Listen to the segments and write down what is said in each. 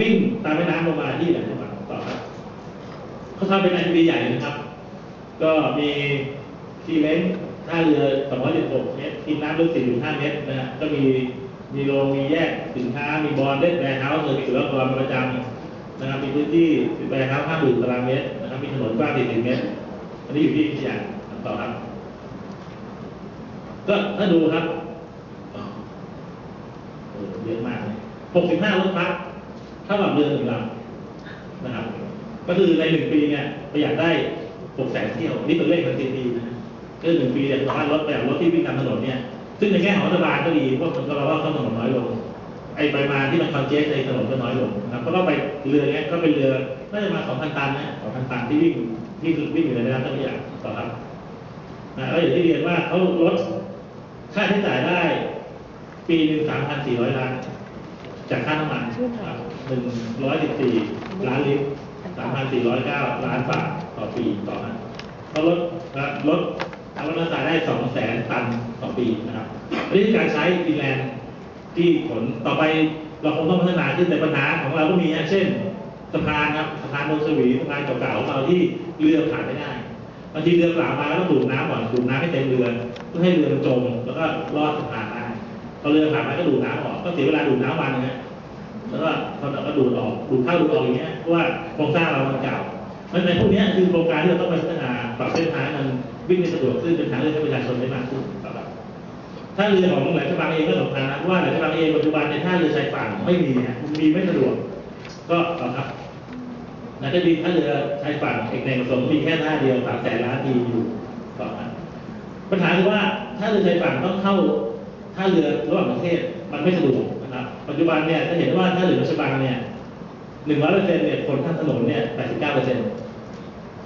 วิ่งตามแม่น้ำลงมาที่แหลมฉบังต่อครับเขาทำเป็นไอทีใหญ่นะครับ ก็มีทีเลนท่าเรือ276เมตรทีน้ำลึก4.5เมตรนะฮะก็มีมีโรงมีแยกสินค้ามีบอลเล่นแบร์เฮาส์มีสุรกรประจำนะครับมีพื้นที่แบร์เฮาส์50ตารางเมตรนะครับมีถนนกว้าง40เมตร อันนี้อยู่ที่ที่อย่าต่อครับ ก็ถ้าดูครับเยอะมากเลย65รถพัก ท่ากับเรือหนึ่งลำนะครับ ก็คือในหนึ่งปีเนี่ยประหยัดได้6แสนเที่ยว นี่เป็นเลขสถิตินะฮะก็หนึ่งปีเนี่ยสามารถลดแบบรถที่วิ่งตามถนนเนี่ย ซึ่งในแง่ของรัฐบาลก็ดีเพราะมันก็เราว่าเข้าถนนน้อยลง ไอ้ปริมาณที่มันคอนเจสในถนนก็น้อยลงนะครับก็ต้องไปเรือเนี้ยก็เป็นเรือน่าจะมา2,000ตันนะ2,000ตันที่วิ่งที่วิ่งอยู่ในแม่น้ำเจ้าพระยาต่อครับนะแล้วอย่างที่เรียนว่าเขาลดค่าใช้จ่ายได้ ปีหนึ่ง3,400ล้านจากค่าน้ำมันหนึ่งร้อยสิบ สี่ล้านลิตรสามพันสี่ร้อยเก้าล้านบาทต่อปีต่อนะเขาลดนะลดเอาลดน้ำตาได้สองแสนตันต่อปีนะครับนนี้คือการใช้ฟินแลนด์ที่ขนต่อไปเราคงต้องพัฒนาขึ้นแต่ปัญหาของเราก็มีนะเช่นสะพานครับสะพานโนสวีสะพานเก่าๆของเราที่เรือผ่านไม่ได้บางทีเรือเปล่ามาแล้วก็ดูดน้ำก่อนดูดน้ำให้เต็มเรือเพื่อให้เรือมันจมแล้วก็ลอดสะพานได้พอเรือผ่านมาก็ดูดน้ำออกก็เสียเวลาดูดน้ำวันนึงนะ แล้วก็พอเราก็ดูดออกดูดเข้าดูดออกอย่างเงี้ยเพราะว่าโครงสร้างเรามันเก่าเพราะฉะนั้นพวกนี้คือโครงการที่เราต้องไปพัฒนาปรับเส้นทางให้มันวิ่งได้สะดวกขึ้นเป็นทางเลือกให้ประชาชนได้มากขึ้นครับถ้าเรือของแหลมฉบังเองก็สำคัญนะเพราะว่าแหลมฉบังเองปัจจุบันในท่าเรือชายฝั่งไม่มีนะมีไม่สะดวก ก็ต่อครับนะถ้าดีท่าเรือชายฝั่งเอกในกระทรมีแค่ท่าเดียวสามแสนล้านทีอยู่ต่อครับปัญหาคือว่าถ้าเรือชายฝั่งต้องเข้าท่าเรือระหว่างประเทศมันไม่สะดวก ปัจจุบันเนี่ยถ้าเห็นว่าท่าเรือแหลมฉบังเนี่ยหนึ่งร้อยเปอร์เซ็นต์เนี่ยคนทางถนนเนี่ยแปดสิบเก้าเปอร์เซ็นต์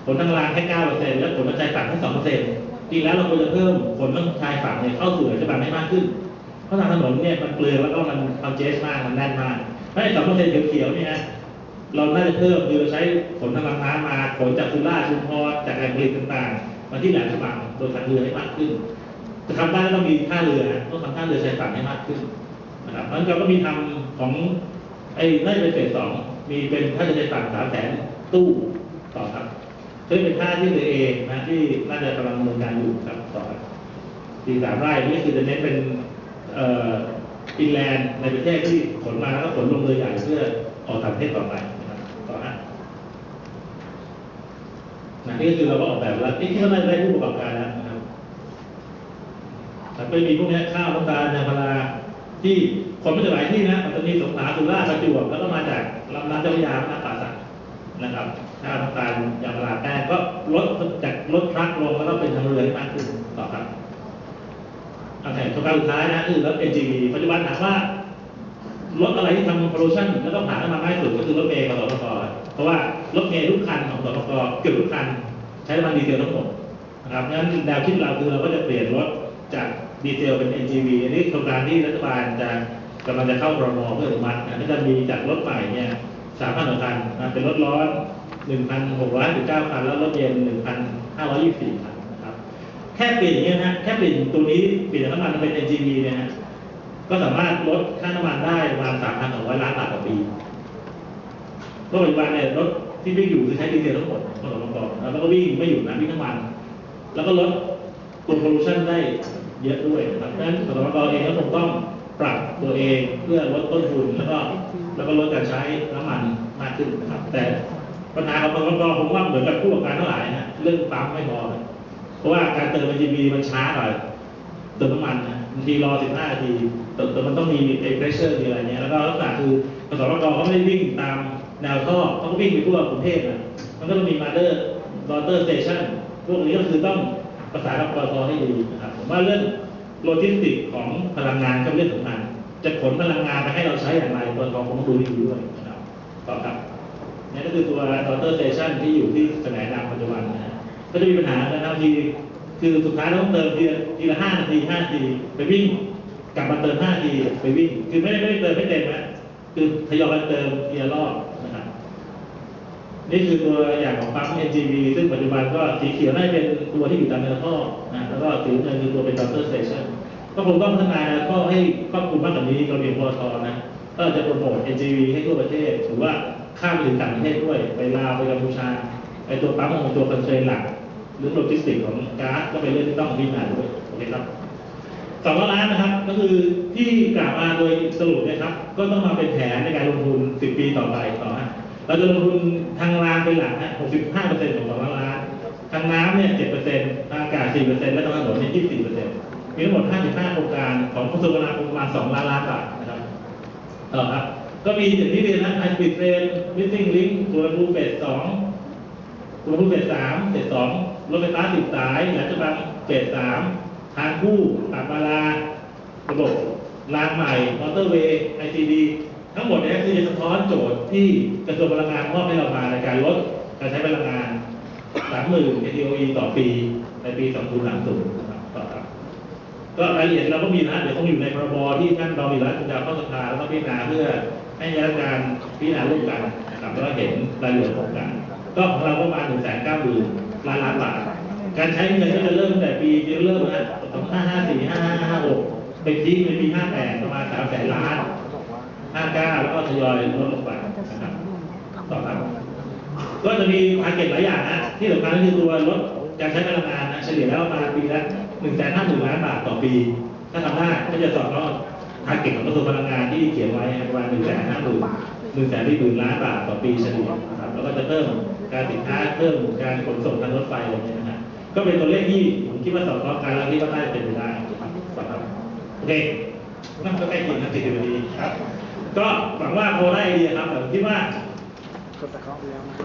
ขนทางรางแค่เก้าเปอร์เซ็นต์และขนทางชายฝั่งแค่สองเปอร์เซ็นต์จริงแล้วเราควรจะเพิ่มขนทางชายฝั่งเนี่ยเข้าสู่แหลมฉบังให้มากขึ้น เพราะทางถนนเนี่ยมันเปลืองแล้วก็มันคอนเจสมากมันแน่นมากถ้าไอ้สองเปอร์เซ็นต์เขียวๆเนี่ยเราน่าจะเพิ่มคือใช้ขนทางลำน้ำมาขนจากสุราชุมพรจากแหล่งผลิตต่างๆมาที่แหลมฉบังโดยทางเรือให้มากขึ้นจะทำได้ก็ต้องมีท่าเรือต้องทำท่าเรือชายฝั่งให้มากขึ้น นะครับเพราะฉะนั้นเราก็มีทำของไอ้น่าจะเป็นเฟสสองมีเป็นท่าเรือชายฝั่งสามแสนตู้ต่อครับซึ่งเป็นท่าที่เรือเองนะที่น่าจะกำลังดำเนินการอยู่ครับต่อครับสี่สามไร่นี่คือจะเน้นเป็นเอ่อฟินแลนด์ในประเทศที่ขนมาแล้วก็ขนลงเรือใหญ่เพื่อออกต่างประเทศต่อไปนะครับต่อฮะนะนี่ก็คือเราก็ออกแบบแล้วนี่ที่เขาได้ผู้ประกอบการแล้วนะครับแต่ไปมีพวกนี้ข้าวน้ำตาลยางพารา ที่คนไม่จากหลายที่นะปัตตานีสงขลาสุราษฎร์ประจวบแล้วก็มาจากลำน้ำเจ้าพระยาน้ำป่าสักนะครับข้าวน้ำตาลยางพาแป้งก็ลดจากลดทรัคลงแล้วก็เป็นทางเรือให้มากขึ้นต่อครับโอเคโครงการสุดท้ายนะคือรถ NGV ปัจจุบันถามว่ารถอะไรที่ทำโปรโมชั่นแล้วก็ผ่านน้มันมากที่สุดก็คือรถเมล์กับรถกเพราะว่ารถเมล์ทุกคันของรถกเกือบทุกคันใช้น้ำมันดีเซลทั้งหมดนะครับงั้นแนวคิดเราคือเราก็จะเปลี่ยนรถจาก ดีเซลเป็น NGV อันนี้โครงการที่รัฐบาลจะกำลังจะเข้ารมอเพื่ออนุมัตินะก็จะมีจากรถใหม่เนี่ยสามพันกว่าคันนะเป็นรถร้อนหนึ่งพันหกร้อยสิบเก้าคันแล้วรถเย็นหนึ่งพันห้าร้อยยี่สิบสี่คันนะครับแค่เปลี่ยนอย่างเงี้ยนะแค่เปลี่ยนตัวนี้เปลี่ยนน้ำมันเป็น NGV เนี่ยนะก็สามารถลดค่าน้ำมันได้ประมาณ3,200ล้านบาทต่อปีเพราะปัจจุบันเนี่ยรถที่วิ่งอยู่คือใช้ดีเซลทั้งหมดของสมกแล้วก็วิ่งไม่อยู่นะวิ่งน้ำมัน แล้วก็ลดตัวโพลูชันได้ เยอะด้วยนะครับดังนั้นสมกเราเองก็คงต้องปรับตัวเองเพื่อลดต้นทุนแล้วก็แล้วก็ลดการใช้น้ำมันมากขึ้นนะครับ แต่ปัญหาของสมกผมว่าเหมือนกับผู้ประกอบการทั้งหลายนะเรื่องปั๊มไม่พอเพราะว่าการเติม GB มันช้าหน่อยเติมน้ำมันนะบางทีรอ 15 นาทีแต่แต่มันต้องมีไอ้เพรสเชอร์มีอะไรเงี้ยแล้วก็ลักษณะคือสสรกเขาไม่ได้วิ่งตามแนวท่อเขาก็วิ่งไปทั่วกรุงเทพนะมันก็ต้องมีมาเดอร์ดอเตอร์สเตชันพวกนี้ก็คือต้อง ประสานกับปตทให้ดีนะครับผมว่าเรื่องโลจิสติกของพลังงานก็เรื่องสำคัญจะขนพลังงานไปให้เราใช้อย่างไรปตทคงต้องดูดีด้วยนะครับต่อครับนี่ก็คือตัวดอเตอร์เตชันที่อยู่ที่แสนดำปัจจุบันนะฮะก็จะมีปัญหากันบางทีคือสุดท้ายเราต้องเติมทีละทีละห้านาทีห้านาทีไปวิ่งกลับมาเติมห้านาทีไปวิ่ง คือไม่ได้ไม่ได้เติมไม่เต็มนะคือทยอยเติมทีละรอบ นี่คือตัวอย่างของปั๊ม NGV ซึ่งปัจจุบันก็สีเขียวน่าจะเป็นตัวที่อยู่ตามแนวท่อนะแล้วก็สีเงินคือตัวเป็น doctor station ก็คงต้องพัฒนาแนวท่อให้ครอบคลุมมากกว่านี้กระเบียงพอทนะ ก็จะโปรโมท NGV ให้ทั่วประเทศหรือว่าข้ามไปถึงต่างประเทศด้วย ไปลาวไปกัมพูชาไอตัวปั๊มของตัวคอนเทนหลัก หรือโลจิสติกของก๊าซก็เป็นเรื่องที่ต้องพิจารณาด้วยโอเคครับสองร้อยล้านนะครับก็คือที่กล่าวมาโดยสรุปนะครับ ก็ต้องมาเป็นแผนในการลงทุน 10 ปีต่อไปต่อ เราจะลงทุนทางรางเป็นหลักฮะ65%ของ2ล้าน ทางน้ำเนี่ย7%ทางอากาศ 4%และทางถนนเนี่ย24%มีทั้งหมด 55 โครงการของกระทรวงคมนาคมประมาณ 2 ล้านล้านบาทนะครับต่อครับก็มีอย่างที่เรียนนะไฮสปีดเทรนมิสซิ่งลิงก์ตัวรูเฟสสองรวมเฟสสามเฟสสองรถไฟฟ้าสิบสายหลมฉบังเฟสสามทางคู่ปากบาลาระบบรางใหม่มอเตอร์เวย์ไอซีดี ทั้งหมดเนี้คือจะสะท้อนโจทย์ที่กระทรวงพลังงานมอบให้เรามาในการลดการใช้พลังงาน 30,000 KTOE ต่อปีในปี 2030นะครับต่อครับก็รายละเอียดเราก็มีนะเดี๋ยวต้องอยู่ในพรบที่ท่านรองมีรัฐจะเข้าสภาแล้วก็พิจารณาเพื่อให้รัฐการพิจารณาร่วมกันนะครับแล้วก็เห็นรายละเอียดโครงการก็ของเราประมาณหนึ่งแสนเก้าหมื่นล้านล้านบาทการใช้เงินก็จะเริ่มแต่ปีเริ่มนะสองห้าห้าสี่ห้าห้าห้าหกไปพีคในปีห้าแปดประมาณสามแสนล้าน ห้าเก้าแล้วก็ทยอยลดลงไปนะครับต่อครับก็จะมีภาเก็ตหลายอย่างนะที่สำคัญก็คือตัวลดการใช้พลังงานนะเฉลี่ยแล้วประมาณปีละหนึ่งแสนห้าหมื่นล้านบาทต่อปี ถ้าทำได้ก็จะสอดคล้องภาเก็ตของกระทรวงพลังงานที่เขียนไว้ประมาณหนึ่งแสนห้าหมื่นหนึ่งแสนสี่หมื่นล้านบาทต่อปีเฉลี่ยนะครับแล้วก็จะเพิ่มการสินค้าเพิ่มการขนส่งทางรถไฟอะไรอย่างเงี้ยนะฮะก็เป็นตัวเลขที่ผมคิดว่าสอดคล้องกันแล้วที่ว่าน่าจะเป็นไปได้นะครับโอเคนั่นก็ใกล้เคียงกันสิบนาทีครับ ก็หวังว่าพอได้ไอเดียครับแต่ผมคิดว่า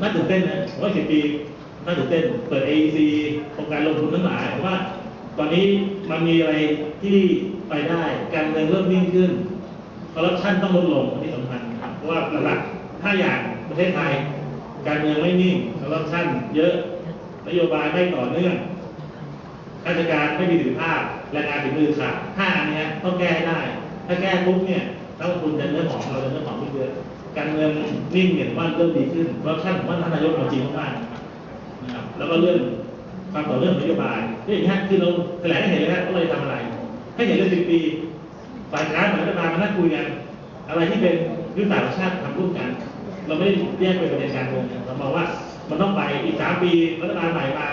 น่าตื่นเต้นนะผมว่าสิบปีน่าตื่นเต้นเปิด AEC โครงการลงทุนทั้งหลายผมว่า ตอนนี้มันมีอะไรที่ไปได้ การเงินเริ่มนิ่งขึ้นคอร์รัปชันต้องลดลงอันนี้สำคัญครับเพราะว่าหลักๆถ้าอย่างประเทศไทย การเมืองไม่นิ่งคอร์รัปชันเยอะนโยบายไม่ต่อเนื่องราชการไม่มีประสิทธิภาพแรงงานฝีมือขาดห้าอันนี้ต้องแก้ให้ได้ ถ้าแก้ปุ๊บเนี่ย นักลงทุนจะเนื้อหอมเราจะเนื้อหอมไม่เยอะการเงินนิ่งเนี่ยว่าเริ่มดีขึ้นเพราะท่านว่าท่านนายกเอาจริงมากๆนะครับแล้วก็เรื่องความต่อเนื่องของนโยบายนี่อย่างนี้คือเราแถลงให้เห็นเลยนะว่าเราจะทำอะไร ให้เห็นเลยสิบปีฝ่ายค้านฝ่ายรัฐบาลมานั่งคุยกัน อะไรที่เป็นยุทธศาสตร์ชาติทำร่วมกัน เราไม่ได้แยกเป็นประเด็นการเมืองเรามองว่ามันต้องไปอีกสามปีรัฐบาลใหม่มา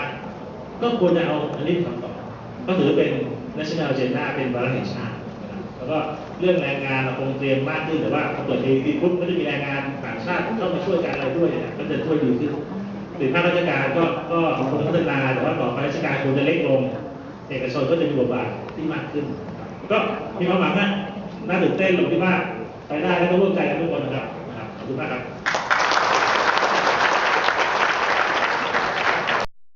ก็ควรจะเอาอันนี้ทำต่อก็ถือเป็น national agenda เป็นวาระแห่งชาติ แล้วก็เรื่องแรงงานเราคงเตรียมมากขึ้นแต่ว่าพอเปิดเอทีปุ๊บก็จะมีแรงงานต่างชาติเข้ามาช่วยกันอะไรด้วยเนี่ยก็จะช่วยดีขึ้นหรือภาคราชการก็ก็คงพัฒนาแต่ว่าต่อไปราชการควรจะเล็กลงเอกชนก็จะมีบทบาทที่มากขึ้น ก็มีความหวังนะน่าตื่นเต้นหรือที่ว่าไปได้แล้วก็ร่วมใจกันทุกคนนะครับขอบคุณมากครับ